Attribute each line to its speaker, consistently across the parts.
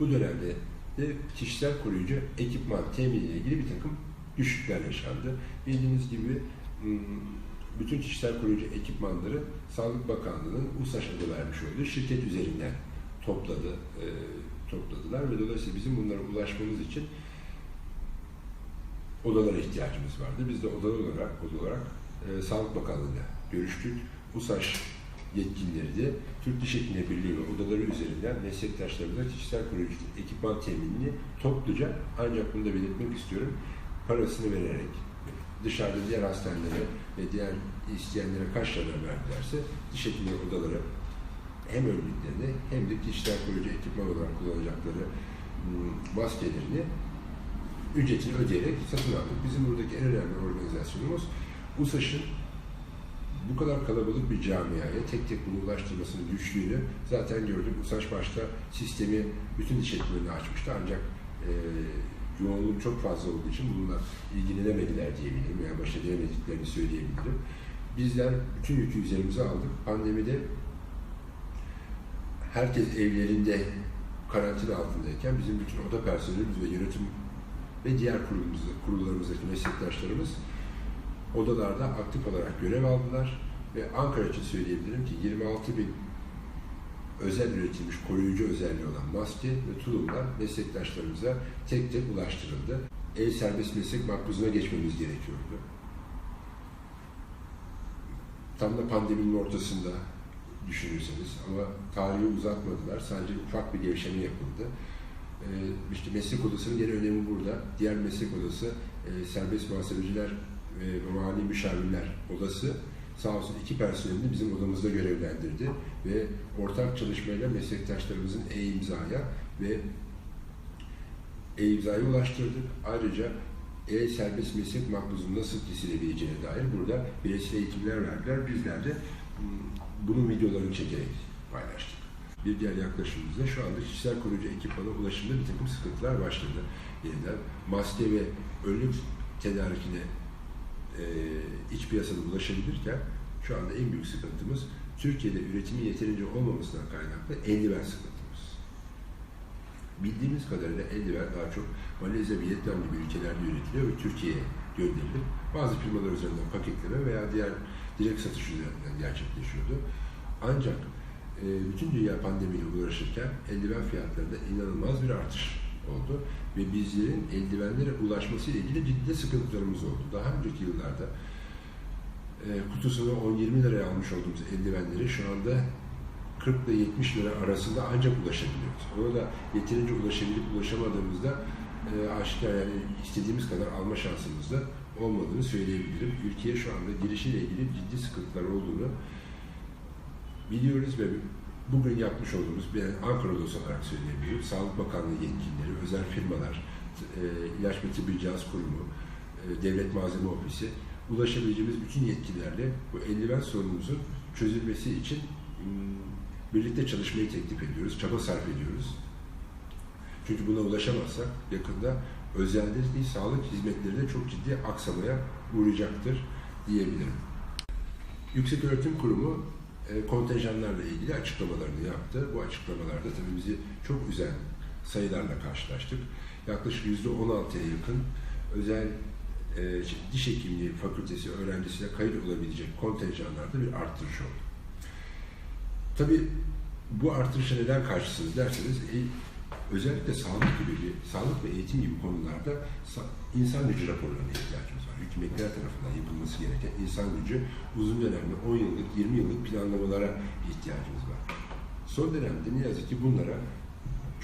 Speaker 1: Bu dönemde de kişisel koruyucu ekipman teminiyle ilgili bir takım düşükler yaşandı. Bildiğiniz gibi m, bütün kişisel koruyucu ekipmanları Sağlık Bakanlığı'nın USAŞ adı vermiş olduğu şirket üzerinden topladı, e, topladılar ve dolayısıyla bizim bunlara ulaşmamız için odalara ihtiyacımız vardı. Biz de odalar olarak, oda olarak e, Sağlık Bakanlığı'yla görüştük. USAŞ yetkilileri de Türk Diş Hekimleri Birliği ve odaları üzerinden meslektaşlarımıza kişisel koruyucu ekipman teminini topluca ancak bunu da belirtmek istiyorum parasını vererek dışarıda diğer hastanelere ve diğer isteyenlere kaç lira verdilerse diş hekimleri odaları hem önlüklerini hem de kişisel koruyucu ekipman olarak kullanacakları ım, maskelerini ücretini ödeyerek satın aldık. Bizim buradaki en önemli organizasyonumuz USAŞ'ın bu kadar kalabalık bir camiaya tek tek bunu ulaştırmasının güçlüğünü zaten gördük. USAŞ başta sistemi bütün diş hekimlerine açmıştı ancak e, yoğunluk çok fazla olduğu için bununla ilgilenemediler diyebilirim veya baş edemediklerini söyleyebilirim. Bizler bütün yükü üzerimize aldık. Pandemide herkes evlerinde karantina altındayken bizim bütün oda personelimiz ve yönetim ve diğer kurulumuzda, kurullarımızdaki meslektaşlarımız odalarda aktif olarak görev aldılar ve Ankara için söyleyebilirim ki 26 bin özel üretilmiş koruyucu özelliği olan maske ve tulumlar meslektaşlarımıza tek tek ulaştırıldı. El serbest meslek makbuzuna geçmemiz gerekiyordu. Tam da pandeminin ortasında düşünürseniz ama tarihi uzatmadılar. Sadece ufak bir gevşeme yapıldı. Ee, işte meslek odasının gene önemi burada. Diğer meslek odası e, serbest muhasebeciler ve mali müşavirler odası sağ olsun iki personelini bizim odamızda görevlendirdi ve ortak çalışmayla meslektaşlarımızın e-imzaya ve e-imzaya ulaştırdık. Ayrıca e-serbest meslek makbuzunun nasıl kesilebileceğine dair burada bireysel eğitimler verdiler. Bizler de mm, bunun videolarını çekerek paylaştık. Bir diğer yaklaşımımızda şu anda kişisel koruyucu ekipmana ulaşımda bir takım sıkıntılar başladı. Yeniden maske ve önlük tedarikine e, iç piyasada ulaşabilirken şu anda en büyük sıkıntımız Türkiye'de üretimin yeterince olmamasından kaynaklı eldiven sıkıntımız. Bildiğimiz kadarıyla eldiven daha çok Malezya, Vietnam gibi ülkelerde üretiliyor ve Türkiye'ye gönderilip bazı firmalar üzerinden paketleme veya diğer direkt satış üzerinden gerçekleşiyordu. Ancak e, bütün dünya pandemiyle uğraşırken eldiven fiyatlarında inanılmaz bir artış oldu ve bizlerin eldivenlere ulaşması ile ilgili ciddi sıkıntılarımız oldu. Daha önceki yıllarda e, kutusunu 10-20 liraya almış olduğumuz eldivenleri şu anda 40 ile 70 lira arasında ancak ulaşabiliyoruz. Ona da yeterince ulaşabilip ulaşamadığımızda e, aşikar yani istediğimiz kadar alma şansımız da olmadığını söyleyebilirim. Ülkeye şu anda girişiyle ilgili ciddi sıkıntılar olduğunu biliyoruz ve bugün yapmış olduğumuz bir Ankara odası olarak söyleyebilirim. Sağlık Bakanlığı yetkilileri, özel firmalar, e, ilaç ve tıbbi cihaz kurumu, e, devlet malzeme ofisi ulaşabileceğimiz bütün yetkilerle bu eldiven sorunumuzun çözülmesi için m, birlikte çalışmayı teklif ediyoruz, çaba sarf ediyoruz. Çünkü buna ulaşamazsak yakında özelde değil, sağlık hizmetleri de çok ciddi aksamaya uğrayacaktır diyebilirim. Yüksek Öğretim Kurumu kontenjanlarla ilgili açıklamalarını yaptı. Bu açıklamalarda tabii bizi çok üzen sayılarla karşılaştık. Yaklaşık yüzde 16'ya yakın özel e, diş hekimliği fakültesi öğrencisine kayıt olabilecek kontenjanlarda bir artırış oldu. Tabii bu artırışa neden karşısınız derseniz e, özellikle sağlık gibi bir, sağlık ve eğitim gibi konularda insan gücü raporlarına ihtiyacımız var. Hükümetler tarafından yapılması gereken insan gücü uzun dönemli 10 yıllık, 20 yıllık planlamalara ihtiyacımız var. Son dönemde ne yazık ki bunlara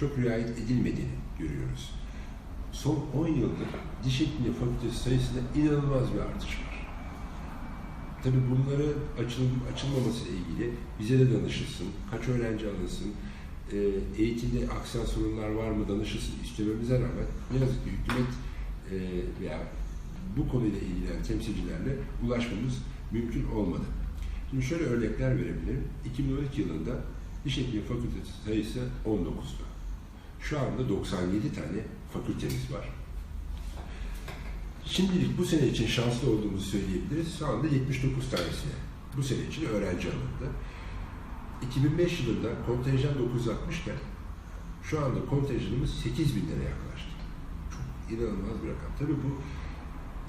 Speaker 1: çok riayet edilmediğini görüyoruz. Son 10 yıldır diş hekimliği fakültesi sayısında inanılmaz bir artış var. Tabii bunları açıl, açılmaması ile ilgili bize de danışılsın, kaç öğrenci alınsın, e, eğitimde aksan sorunlar var mı danışılsın istememize rağmen ne yazık ki hükümet e, veya bu konuyla ilgilenen temsilcilerle ulaşmamız mümkün olmadı. Şimdi şöyle örnekler verebilirim. 2012 yılında diş hekimliği fakültesi sayısı 19'du. Şu anda 97 tane fakültemiz var. Şimdilik bu sene için şanslı olduğumuzu söyleyebiliriz. Şu anda 79 tanesine bu sene için öğrenci alındı. 2005 yılında kontenjan 960 iken Şu anda kontenjanımız 8 bin liraya yaklaştı. Çok inanılmaz bir rakam. Tabii bu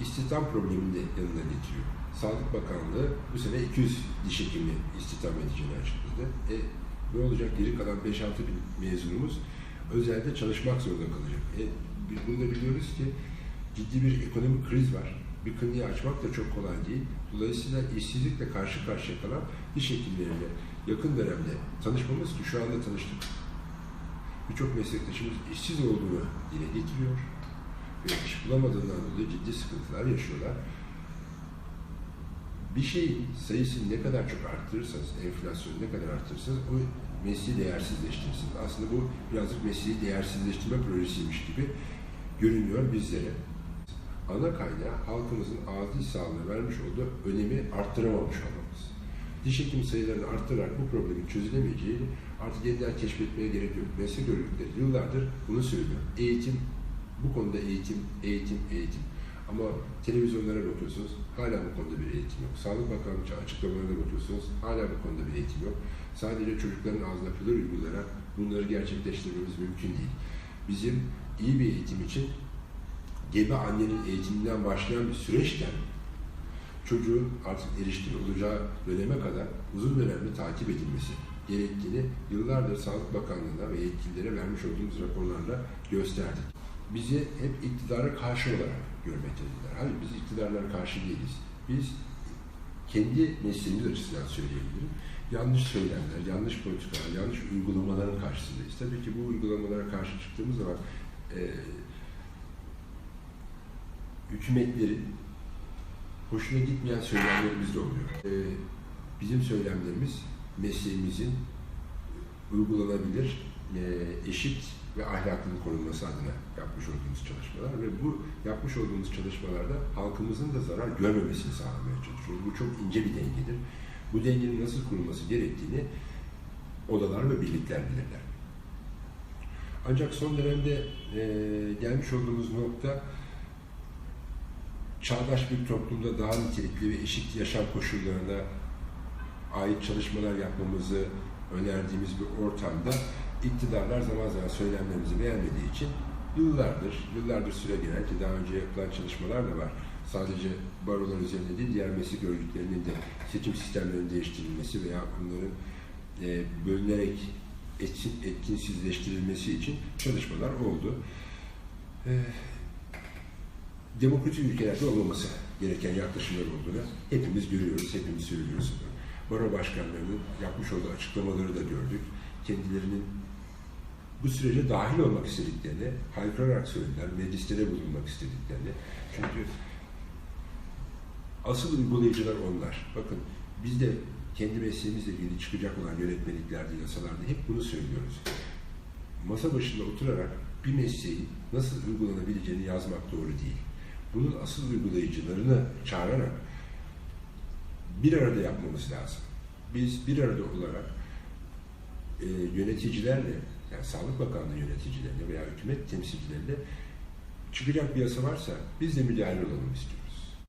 Speaker 1: istihdam problemini de yanına getiriyor. Sağlık Bakanlığı bu sene 200 diş hekimi istihdam edeceğini açıkladı. E, ne olacak? Geri kalan 5-6 bin mezunumuz özelde çalışmak zorunda kalacak. E, biz bunu da biliyoruz ki ciddi bir ekonomik kriz var. Bir kliniği açmak da çok kolay değil. Dolayısıyla işsizlikle karşı karşıya kalan diş hekimleriyle yakın dönemde tanışmamız ki şu anda tanıştık. Birçok meslektaşımız işsiz olduğunu dile getiriyor. Ve iş bulamadığından dolayı ciddi sıkıntılar yaşıyorlar. Bir şeyin sayısını ne kadar çok arttırırsanız, enflasyonu ne kadar arttırırsanız o mesleği değersizleştirirsiniz. Aslında bu birazcık mesleği değersizleştirme projesiymiş gibi görünüyor bizlere. Ana kaynağı halkımızın ağız diş sağlığına vermiş olduğu önemi arttıramamış olmamız. Diş hekim sayılarını arttırarak bu problemin çözülemeyeceğini artık yeniden keşfetmeye gerek yok. Meslek örgütleri yıllardır bunu söylüyor. Eğitim, bu konuda eğitim, eğitim, eğitim. Ama televizyonlara bakıyorsunuz, hala bu konuda bir eğitim yok. Sağlık Bakanlığı açıklamalarına bakıyorsunuz, hala bu konuda bir eğitim yok. Sadece çocukların ağzına pılar uygulayarak bunları gerçekleştirmemiz mümkün değil. Bizim iyi bir eğitim için gebe annenin eğitiminden başlayan bir süreçten çocuğun artık erişkin olacağı döneme kadar uzun dönemli takip edilmesi gerektiğini yıllardır Sağlık Bakanlığı'na ve yetkililere vermiş olduğumuz raporlarla gösterdik. Bizi hep iktidara karşı olarak görmekteydiler. Hayır biz iktidarlara karşı değiliz. Biz kendi mesleğimiz açısından söyleyebilirim. Yanlış söylemler, yanlış politikalar, yanlış uygulamaların karşısındayız. Tabii ki bu uygulamalara karşı çıktığımız zaman e, hükümetlerin hoşuna gitmeyen söylemlerimiz de oluyor. E, bizim söylemlerimiz mesleğimizin uygulanabilir, e, eşit ve ahlakının korunması adına yapmış olduğumuz çalışmalar ve bu yapmış olduğumuz çalışmalarda halkımızın da zarar görmemesini sağlamaya çalışıyoruz. Bu çok ince bir dengedir. Bu dengenin nasıl kurulması gerektiğini odalar ve birlikler bilirler. Ancak son dönemde e, gelmiş olduğumuz nokta çağdaş bir toplumda daha nitelikli ve eşit yaşam koşullarına ait çalışmalar yapmamızı önerdiğimiz bir ortamda iktidarlar zaman zaman söylemlerimizi beğenmediği için yıllardır, yıllardır süre gelen ki daha önce yapılan çalışmalar da var. Sadece barolar üzerinde değil, diğer meslek örgütlerinin de seçim sistemlerinin değiştirilmesi veya bunların e, bölünerek etkin, etkinsizleştirilmesi için çalışmalar oldu. E, demokratik ülkelerde olmaması gereken yaklaşımlar olduğunu hepimiz görüyoruz, hepimiz söylüyoruz. Baro başkanlarının yapmış olduğu açıklamaları da gördük. Kendilerinin bu sürece dahil olmak istediklerini haykırarak söylediler, meclislere bulunmak istediklerini. Çünkü asıl uygulayıcılar onlar. Bakın biz de kendi mesleğimizle ilgili çıkacak olan yönetmeliklerde, yasalarda hep bunu söylüyoruz. Masa başında oturarak bir mesleğin nasıl uygulanabileceğini yazmak doğru değil. Bunun asıl uygulayıcılarını çağırarak bir arada yapmamız lazım. Biz bir arada olarak e, yöneticilerle, yani Sağlık Bakanlığı yöneticilerine veya hükümet temsilcileriyle çıkacak bir yasa varsa biz de müdahale olalım istiyoruz.